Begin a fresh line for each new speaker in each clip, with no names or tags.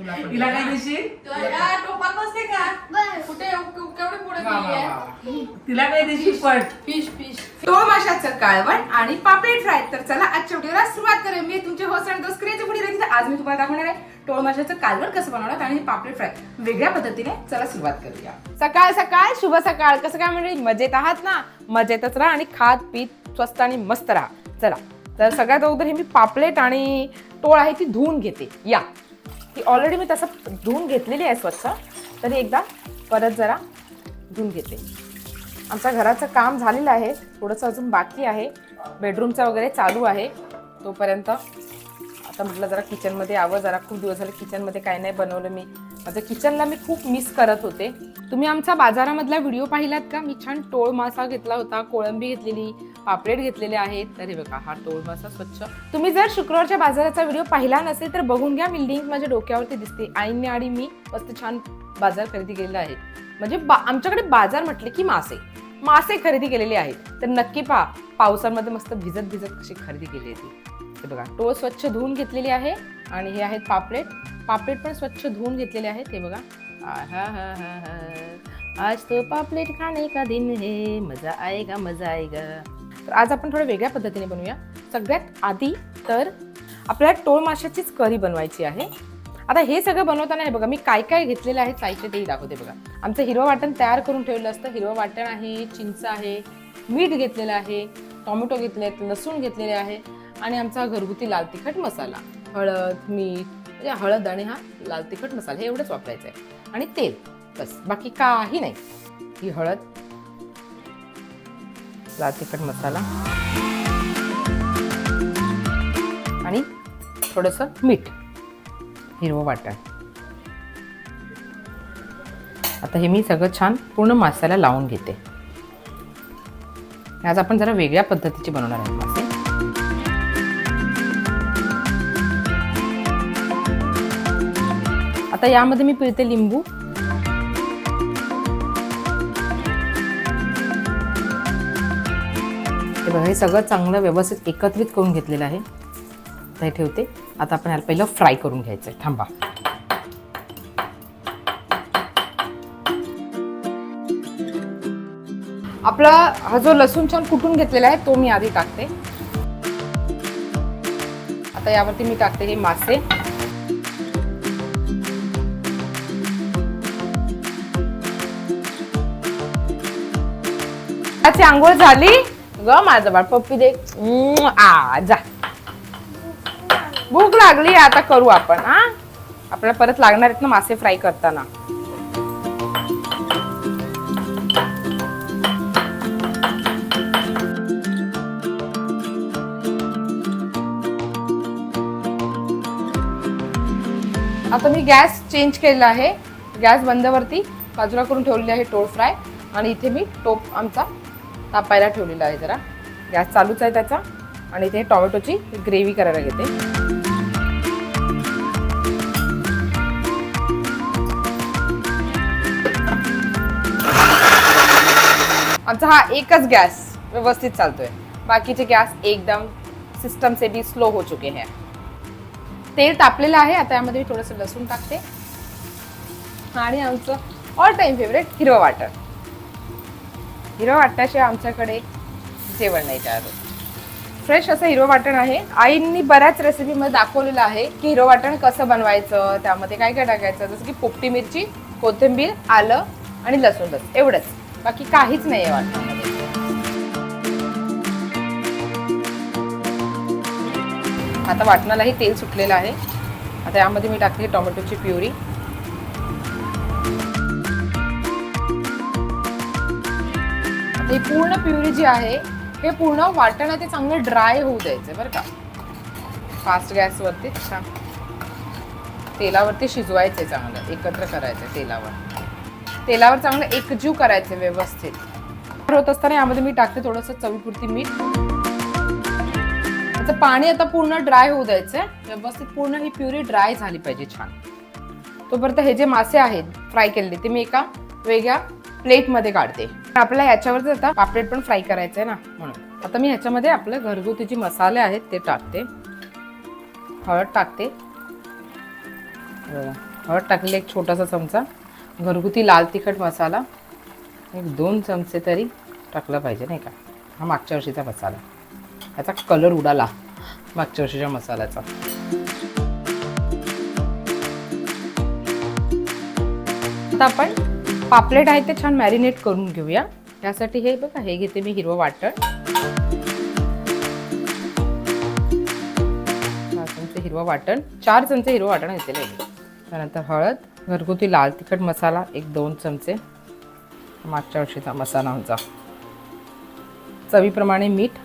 तुला पण.
तिला काय देशील
टोपात बसते का? कुठे केवढे पुढे
वा, वा, वा, वा.
तिला काय देशील पण.
Fish fish.
टोळ माशाचं काळवण आणि पापलेट फ्राय. तर चला आजच्या व्हिडिओला सुरुवात करूया. मी तुमचे होस्ट आणि दोस्त क्रिएटिव्ह पुढे आज मी तुम्हाला दाखवणार आहे. टोळ माशाचं कालवण कसं बनवणार आणि पापलेट फ्राय. वेगळ्या पद्धतीने चला सुरुवात करूया.
सकाळ सकाळ शुभ सकाळ. कसं काय म्हणजे? मजेत आहात ना? मजेतच राहा आणि खात पीत स्वस्त आणि मस्त राहा. चला. तर सगळ्यात अगोदर हे मी पापलेट आणि टोळ आहे ती धुवून घेते. या. ती ऑलरेडी मी तसं धुवून घेतलेली आहे स्वच्छ. तरी एकदा परत जरा धुवून घेते. आमच्या घराचं काम झालेलं आहे. थोडंसं अजून बाकी आहे. बेडरूमचं वगैरे चालू आहे. तोपर्यंत आता म्हटलं जरा किचनमध्ये यावं. जरा खूप दिवस झाले किचनमध्ये काय नाही बनवलं मी. माझं किचनला मी खूप मिस करत होते. तुम्ही आमचा बाजारामधला व्हिडिओ पाहिलात का? मी छान टोळ मासा घेतला होता कोळंबी घेतलेली पापलेट घेतलेले आहेत. तर हे बघा हा टोळ मासा स्वच्छ. तुम्ही जर शुक्रवारच्या बाजाराचा व्हिडिओ पाहिला नसेल तर बघून घ्या. मी लिंक माझ्या डोक्यावरती दिसते. आईने आणि मी मस्त छान बाजार खरेदी केलेला आहे. म्हणजे बा- आमच्याकडे बाजार म्हटले की मासे. मासे खरेदी केलेले आहेत. तर नक्की पहा पावसामध्ये मस्त भिजत भिजत कशी खरेदी केली होती हे बघा टोळ स्वच्छ धुवून घेतलेली आहे आणि हे आहेत पापलेट. पापलेट पण स्वच्छ धुवून घेतलेले आहेत हे बघा. आहा आज तो पापलेट खाणे का दिन हे? मजा आएगा मजा आएगा तर आज आपण थोडं वेगळ्या पद्धतीने बनवूया. सगळ्यात आधी तर आपल्याला टोळ माशाचीच करी बनवायची आहे. आता हे सगळं बनवताना हे बघा मी काय काय घेतलेलं आहे साहित्य तेही दाखवते बघा. आमचं हिरवं वाटण तयार करून ठेवलं असतं. हिरवं वाटण आहे चिंच आहे मीठ घेतलेलं आहे टोमॅटो घेतले आहेत लसूण घेतलेले आहे. आणि आमचा घरगुती लाल तिखट मसाला. हळद मीठ म्हणजे हळद आणि हा लाल तिखट मसाला हे एवढंच वापरायचं आहे आणि तेल बस. बाकी काही नाही. ही हळद लाल तिखट मसाला. आणि थोडंसं मीठ हिरवं वाटण. आता हे मी सगळं छान पूर्ण मासाला लावून घेते. आज आपण जरा वेगळ्या पद्धतीचे बनवणार आहे आता यामध्ये मी पिळते लिंबू. हे बघा हे सगळं चांगलं व्यवस्थित एकत्रित करून घेतलेलं आहे. आता हे ठेवते. आता आपण याला पहिलं फ्राय करून घ्यायचं आहे थांबा. आपला हा जो लसूण छान कुटून घेतलेला आहे तो मी आधी टाकते. आता यावरती मी टाकते हे मासे. त्याची आंघोळ झाली? ग माझं बाळ पप्पी दे. आ जा. भूक लागली आता करू आपण हा? आपल्याला परत लागणार आहेत ना मासे फ्राय करताना. आता मी गॅस चेंज केलेला आहे. गॅस बंदवरती बाजूला करून ठेवलेली आहे टोळ फ्राय. आणि इथे मी टोप आमचा तापायला ठेवलेला आहे जरा. गॅस चालूच आहे त्याचा. आणि इथे टोमॅटोची ग्रेव्ही करायला घेते. आमचा हा एकच गॅस व्यवस्थित चालतोय. बाकीचे गॅस एकदम सिस्टम से भी स्लो हो चुके हैं. तेल तापलेलं आहे. आता यामध्ये मी थोडंसं लसूण टाकते. आणि आमचं ऑल टाइम फेवरेट हिरवं वाटण. हिरवं वाटणाशिवाय आमच्याकडे जेवण नाही तयार होत. फ्रेश असं हिरवं वाटण आहे. आईंनी बऱ्याच रेसिपीमध्ये दाखवलेलं आहे की हिरवं वाटण कसं बनवायचं त्यामध्ये काय काय टाकायचं जसं की पोपटी मिरची कोथिंबीर आलं आणि लसूण बस. एवढंच. बाकी काहीच नाही आहे वाटण आता वाटणालाही तेल सुटलेलं आहे. आता यामध्ये मी टाकते टोमॅटोची प्युरी. ही पूर्ण प्युरी जी आहे हे पूर्ण वाटणं ते चांगलं ड्राय होऊ द्यायचं बरं का? फास्ट गॅसवरती छान. तेलावरती शिजवायचे चांगलं एकत्र करायचं तेलावर. तेलावर चांगलं एकजीव करायचं व्यवस्थित. होत असताना यामध्ये मी टाकते थोडंसं चवीपुरती मीठ. त्याचं पाणी आता पूर्ण ड्राय होऊ द्यायचं व्यवस्थित पूर्ण ही प्युरी ड्राय झाली पाहिजे छान. तोपर्यंत हे जे मासे आहेत फ्राय केलेले ते मी एका वेगळ्या प्लेटमध्ये काढते. आपल्याला याच्यावरच आता पापलेट पण फ्राय करायचं आहे ना म्हणून. आता मी ह्याच्यामध्ये आपले घरगुती जे मसाले आहेत ते टाकते. हळद टाकते. हळद टाकलेली एक छोटासा चमचा. घरगुती लाल तिखट मसाला. एक दोन चमचे तरी टाकलं पाहिजे नाही का? हा मागच्या वर्षीचा मसाला. याचा कलर उडाला मागच्या वर्षीच्या मसाल्याचा. आता आपण पापलेट आहे ते छान मॅरिनेट करून घेऊया. त्यासाठी हे बघा हे घेते मी हिरवं वाटण. चमचे हिरवं वाटण. चार चमचे हिरवं वाटण घेतलेलं आहे त्यानंतर हळद घरगुती लाल तिखट मसाला एक दोन चमचे. मागच्या वर्षीचा मसाला आमचा. चवीप्रमाणे मीठ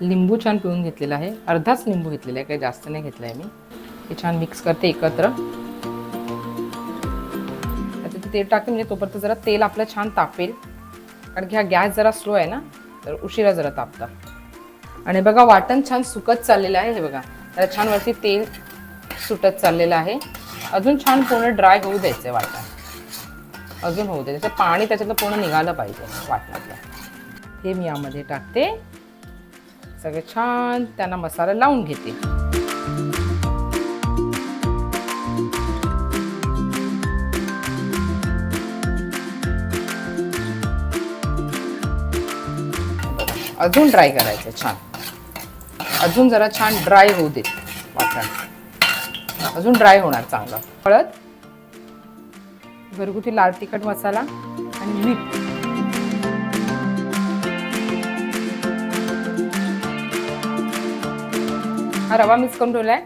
लिंबू छान पिळून घेतलेला आहे. अर्धाच लिंबू घेतलेला आहे काही जास्त नाही घेतलं आहे मी. हे छान मिक्स करते एकत्र. तेल टाकते म्हणजे तोपर्यंत जरा तेल आपलं छान तापेल. कारण की हा गॅस जरा स्लो आहे ना तर उशिरा जरा तापता आणि बघा वाटण छान सुकत चाललेलं आहे हे बघा. त्याला छान वरती तेल सुटत चाललेलं आहे. अजून छान पूर्ण ड्राय होऊ द्यायचं आहे वाटण. अजून होऊ द्यायचं पाणी त्याच्यातलं पूर्ण निघालं पाहिजे वाटणातलं. हे मी यामध्ये टाकते. सगळे छान त्यांना मसाला लावून घेते. अजून ड्राय करायचं छान. अजून जरा छान ड्राय होऊ देत वाटण अजून ड्राय होणार चांगलं. हळद घरगुती लाल तिखट मसाला आणि मीठ. हा रवा मिक्स करून ठेवला आहे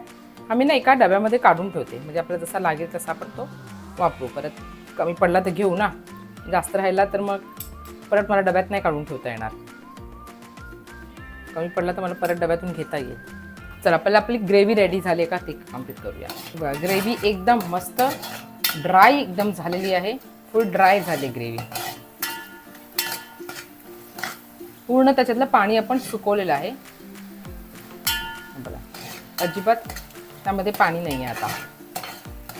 आम्ही ना एका डब्यामध्ये काढून ठेवते. म्हणजे आपल्याला जसा लागेल तसा आपण तो वापरू. परत कमी पडला तर घेऊ ना. जास्त राहिला तर मग परत मला डब्यात नाही काढून ठेवता येणार. कमी पडला तर मला परत डब्यातून घेता येईल. चला पहिला आपली ग्रेव्ही रेडी झाली का ती? कंप्लीट करूया. बघा ग्रेव्ही एकदम मस्त ड्राय एकदम झालेली आहे. फुल ड्राय झाली ग्रेव्ही पूर्ण त्याच्यातलं पाणी आपण सुकवलेलं आहे. बघा अजिबात त्यामध्ये पाणी नाही आहे आता.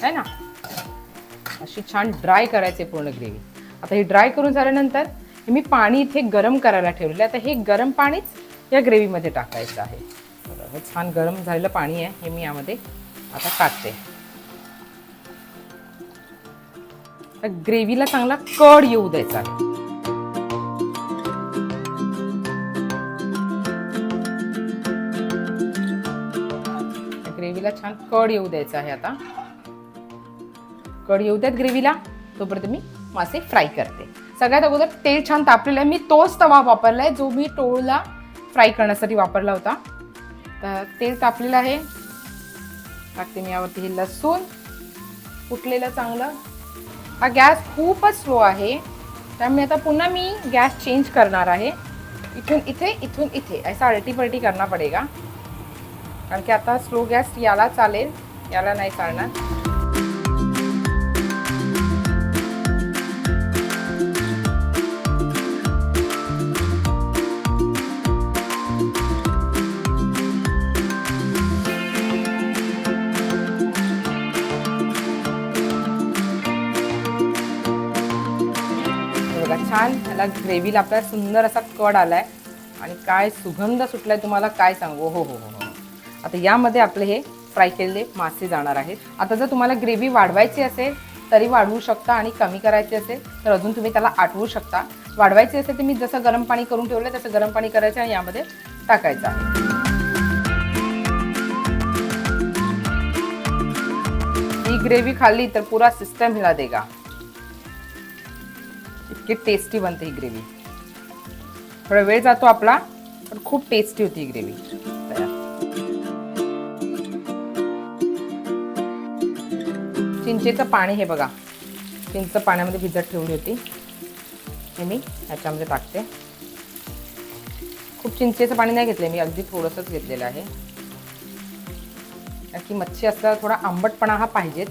आहे ना? अशी छान ड्राय करायची पूर्ण ग्रेव्ही आता ही ड्राय करून झाल्यानंतर हे मी पाणी इथे गरम करायला ठेवलेलं आहे. आता हे गरम पाणीच या ग्रेव्हीमध्ये टाकायचं आहे. बरोबर छान गरम झालेलं पाणी आहे हे मी यामध्ये आता टाकते ग्रेव्हीला चांगला कड येऊ द्यायचा आहे. ग्रेव्हीला छान कड येऊ द्यायचा आहे आता. कड येऊ द्यात ग्रेव्हीला तोपर्यंत मी मासे फ्राय करते. सगळ्यात अगोदर तेल छान तापलेलं आहे. मी तोच तवा वापरला आहे जो मी टोळला फ्राय करण्यासाठी वापरला होता. तर तेल तापलेलं आहे. टाकते मी यावरती हे लसूण. फुटलेलं चांगलं? हा गॅस खूपच स्लो आहे. त्यामुळे आता पुन्हा मी गॅस चेंज करणार आहे. इथून इथे इथून इथे. असा अल्टी करणार करना पडेगा. कारण की आता स्लो गॅस याला चालेल याला नाही चालणार. छान ग्रेव्हीला आपल्याला सुंदर असा कड आलाय. आणि काय सुगंध सुटलाय तुम्हाला काय सांगू? हो हो हो हो. आता यामध्ये आपले हे फ्राय केलेले मासे जाणार आहेत. आता जर तुम्हाला ग्रेव्ही वाढवायची असेल तरी वाढवू शकता आणि कमी करायची असेल तर अजून तुम्ही त्याला आठवू शकता. वाढवायची असेल तर मी जसं गरम पाणी करून ठेवलं तसं गरम पाणी करायचं आणि यामध्ये टाकायचं आहे. ही ग्रेव्ही खाल्ली तर पुरा सिस्टम हिला देगा. इतकी टेस्टी बनते ही ग्रेव्ही थोडा वेळ जातो आपला पण खूप टेस्टी होती ही ग्रेव्ही चिंचेचं पाणी हे बघा. चिंच पाण्यामध्ये भिजत ठेवली होती. हे मी ह्याच्यामध्ये टाकते. खूप चिंचेचं पाणी नाही घेतलं मी अगदी थोडंसंच घेतलेलं आहे. कारण की मच्छी असल्यावर थोडा आंबटपणा हा पाहिजेच.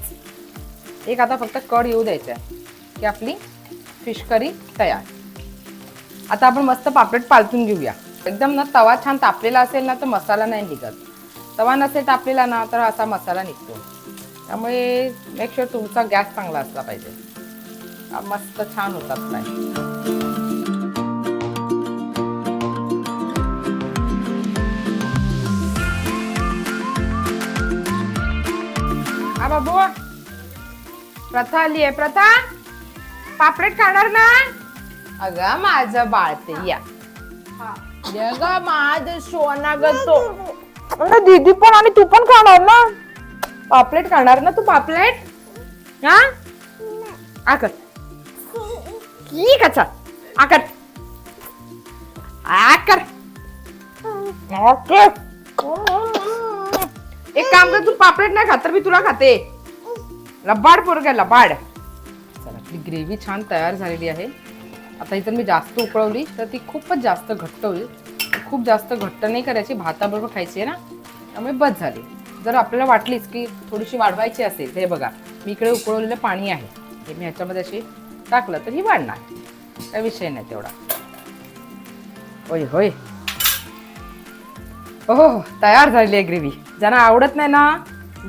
एक आता फक्त कड येऊ द्यायचा आहे की आपली फिश करी तयार. आता आपण मस्त पापलेट पालतून घेऊया. एकदम ना तवा छान तापलेला असेल ना तर मसाला नाही निघत. तवा नसेल तापलेला ना तर असा मसाला निघतो. त्यामुळे मेक शुअर तुमचा गॅस चांगला असला पाहिजे. मस्त छान होतात फ्राय. बाबू प्रथा आली आहे प्रथा? पापलेट खाणार ना? अगं माझं बाळते या. ये ग माझ सोना ग तो. अरे दीदी पण आणि तू पण खाणार ना? पापलेट खाणार ना तू पापलेट? हा? आकर ठीक आहे चल? आकर आकर ओके एक काम कर तू पापलेट नाही खात तर मी तुला खाते. लबाड पोरग लबाड. आपली ग्रेव्ही छान तयार झालेली आहे. आता ही जर मी जास्त उकळवली तर ती खूपच जास्त घट्ट होईल. खूप जास्त घट्ट नाही करायची भाताबरोबर खायची आहे ना? त्यामुळे बस झाली. जर आपल्याला वाटलीच की थोडीशी वाढवायची असेल तर हे बघा मी इकडे उकळवलेलं पाणी आहे. हे मी ह्याच्यामध्ये अशी टाकलं तर ही वाढणार. काय विषय नाही तेवढा. होय होय. हो तयार झालेली आहे ग्रेव्ही. ज्यांना आवडत नाही ना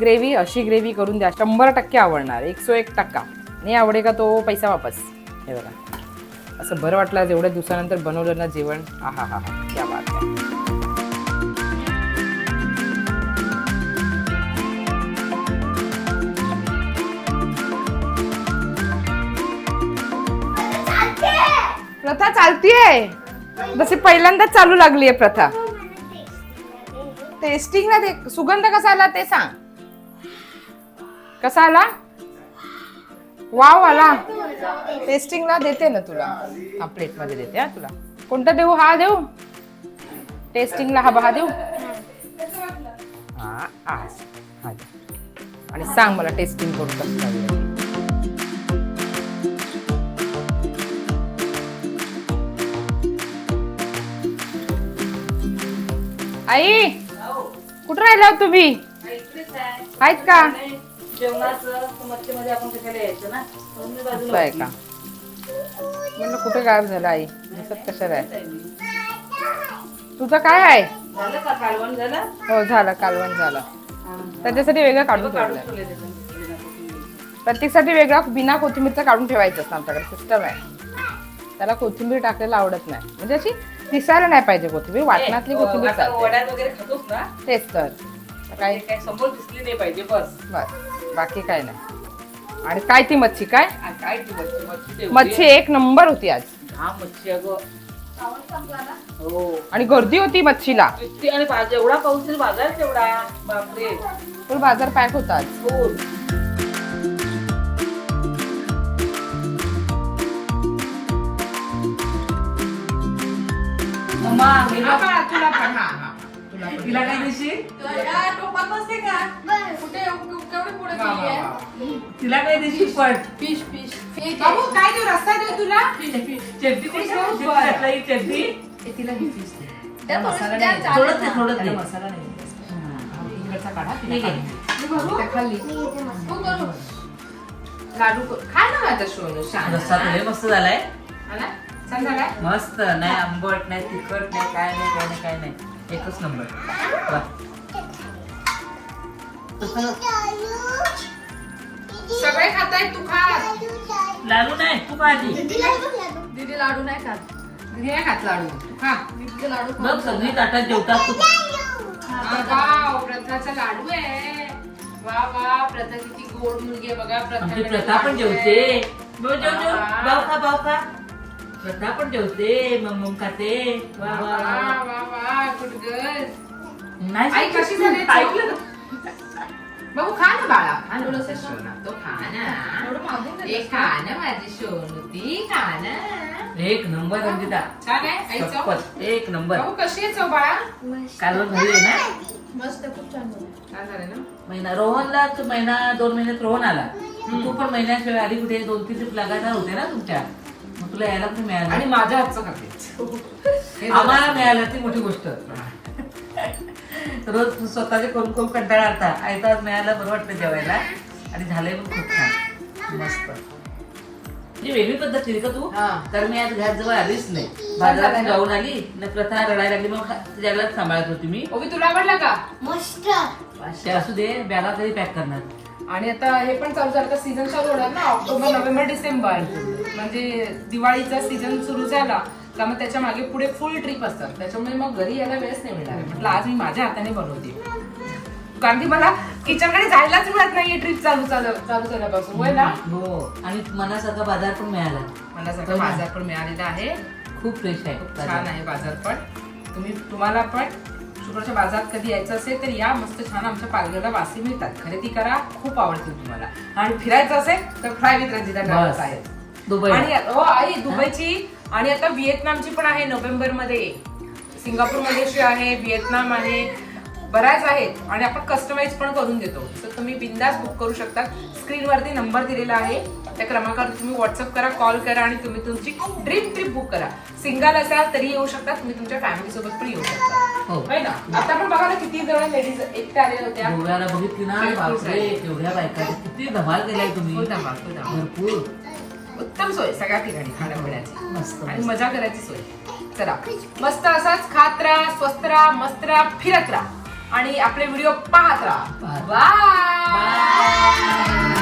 ग्रेव्ही अशी ग्रेव्ही करून द्या. शंभर टक्के आवडणार. एकसो एक टक्का. नाही आवडे का तो पैसा वापस? हे बघा. असं बरं वाटलं आज एवढ्या दिवसानंतर बनवलं ना जेवण. हा हा हा. हा क्या बात आहे प्रथा चालतीये. जशी पहिल्यांदाच चालू लागली आहे प्रथा टेस्टिंगला ते सुगंध कसा आला ते सांग. कसा आला? वाव आला टेस्टिंगला देते ना तुला. हा प्लेटमध्ये देते हा तुला. कोणता देऊ? हा देऊ? टेस्टिंगला हा हा देऊ. हा हा. हा. आणि सांग मला टेस्टिंग करून कसं लागलं आई कुठं राहिला हो तुम्ही? आहेत का?
जेवणाचं मच्छीमध्ये आपण कशाला यायचं ना? म्हणून मी
असं
बाजूला
आहे का? म्हणलं कुठे गायब झालं आई? दिसत कशाला आहे? तुझं काय आहे?
झालं का? कालवण झालं?
हो झालं कालवण झालं. त्याच्यासाठी वेगळं काढून
काढून
ठेवलं. प्रत्येकसाठी वेगळा बिना कोथिंबीरचं काढून ठेवायचं असतं आमच्याकडे सिस्टम आहे. त्याला कोथिंबीर टाकलेलं आवडत नाही. म्हणजे अशी दिसायला नाही पाहिजे कोथिंबीर वाटणातली
ए,
कोथिंबीर
आता
चालते.
वड्यात वगैरे खातोस ना?
तेच तर.
काही
काय?
समोर दिसली नाही पाहिजे बस.
बस. बाकी काय नाही. आणि काय ती मच्छी काय?
काय ती मच्छी? मच्छी तेवढी
मच्छी
आहे.
एक नंबर होती आज.
हा मच्छी अगं. हो.
आणि गर्दी होती मच्छीला.
किती आणि बाज- एवढा पाऊस बाजार तेवढा. बापरे.
फुल बाजार पॅक होता आज.
हो. मम्मा हे बघ.
तुला पण हा
तिला काय देशील
कुठे केवढी पुढे गेली आहे.
तिला काय देशील पण
फिश फिश
बाबू काय देऊ? रस्ता देऊ तुला? तिला ही
त्या
नाही. मसाला इकडचा काढा
ठीक आहे.
खाल्ली. लाडू खा ना माझा सोनू
मस्त झालाय.
हा ना? छान झालाय?
मस्त. नाही आंबट नाही तिखट नाही काय नाही काय नाही काय नाही. एकच नंबर.
सगळे खाताय तू खा
लाडू नाही तू भाजी
दीदी लाडू नाही खात.
घे नाही खात लाडू. तू खा.
दीदी लाडू
बघ
खात
सगळी ताटात जेवतात तू.
हा, वाव प्रथाचा लाडू आहे. वा वा प्रथा किती गोड मुलगी आहे बघा
आमची
प्रथा
प्रथा पण जेवते. बघ, जेव जेव.
वा.
बाव खा बाव खा. प्रथा पण जेवते मग मग खाते. वा
वा
वा वा.
गुड गर्ल
नाही
आई कशी झाली
ऐकलं
बाबू खा ना बाळा खा माझा सोना तो खा ना. ए खा ना माझी सोनू ती खा ना
एक नंबर रंजिता
छान आहे आई चव
एक नंबर
बाबू कशी आहे चव बाळा
कालवण भारी आहे ना
मस्त खूप छान झालं.
छान झाले ना
महिना रोहनला तू महिना दोन महिन्यात रोहन आला तू पण महिन्याशिवाय आधी कुठे दोन तीन ट्रिप लगातार होते ना तुमच्या मग तुला यायला पण
आणि
मिळालं
माझ्या हातचं खाते
आम्हाला मिळालं ती मोठी गोष्ट रोज तू स्वतःचे करून करून कंटाळा आलता आयता आज मिळालं बरं वाटतं जेवायला. आणि झालंय पण खूप छान. मस्त. म्हणजे वेगळी पद्धत केली का तू?
हा.
तर मी आज घरात जवळ आलीच नाही. बाजारात जाऊन आली. न प्रथा रडायला लागली. मग जगाला सांभाळत होती मी.
ओबी तुला आवडला का?
ते असू दे बॅगा तरी पॅक करणार.
आणि आता हे पण चालू झालं सीझन चालू होणार ना? October November December. म्हणजे दिवाळीचा सीझन सुरू झाला. का मग त्याच्यामागे पुढे फुल ट्रिप असतात. त्याच्यामुळे मग घरी यायला वेळच नाही मिळणार. म्हटलं आज मी माझ्या हाताने बनवते. कारण की मला किचनकडे जायलाच मिळत नाहीये ट्रिप चालू चालू चालू झाल्यापासून. होय ना?
हो. आणि मनासारखा बाजार पण मिळाला.
मला सगळं बाजार पण मिळालेला आहे.
खूप फ्रेश आहे
खूप छान आहे बाजार पण. तुम्ही तुम्हाला पण शुक्रवारच्या बाजारात कधी यायचं असेल तर या मस्त छान आमच्या पालघरला वासी मिळतात. खरेदी करा. खूप आवडतील तुम्हाला. आणि फिरायचं असेल तर फ्राय विथ रंजिता ट्रॅव्हल्स. आहे.
दुबई.
आणि हो आई दुबईची आणि आता व्हिएतनामची पण आहे नोव्हेंबरमध्ये सिंगापूर मलेशिया आहे व्हिएतनाम आहे बऱ्याच आहेत. आणि आपण कस्टमाइज पण करून देतो. तर तुम्ही बिंदास बुक करू शकता. स्क्रीनवरती नंबर दिलेला आहे. त्या क्रमांकावर तुम्ही व्हॉट्सअप करा कॉल करा आणि तुम्ही तुमची ड्रीम ट्रिप बुक करा. सिंगल असाल तरी येऊ शकता. तुम्ही तुमच्या फॅमिली सोबत पण येऊ शकता.
हो.
होय ना? आता पण बघा ना किती जण लेडीज एकट्या आलेल्या होत्या
गोव्याला बघितली ना? बापरे. केवढ्या बायका. किती धमाल केलाय तुम्ही.
हो हो धमाल.
भरपूर.
उत्तम सोय सगळ्या ठिकाणी खाण्यापिण्याची.
मस्त.
आणि मजा करायची सोय. चला मस्त असाच खात राहा स्वस्त राहा मस्त राहा फिरत राहा. आणि आपले व्हिडिओ पाहत राहा. बाय!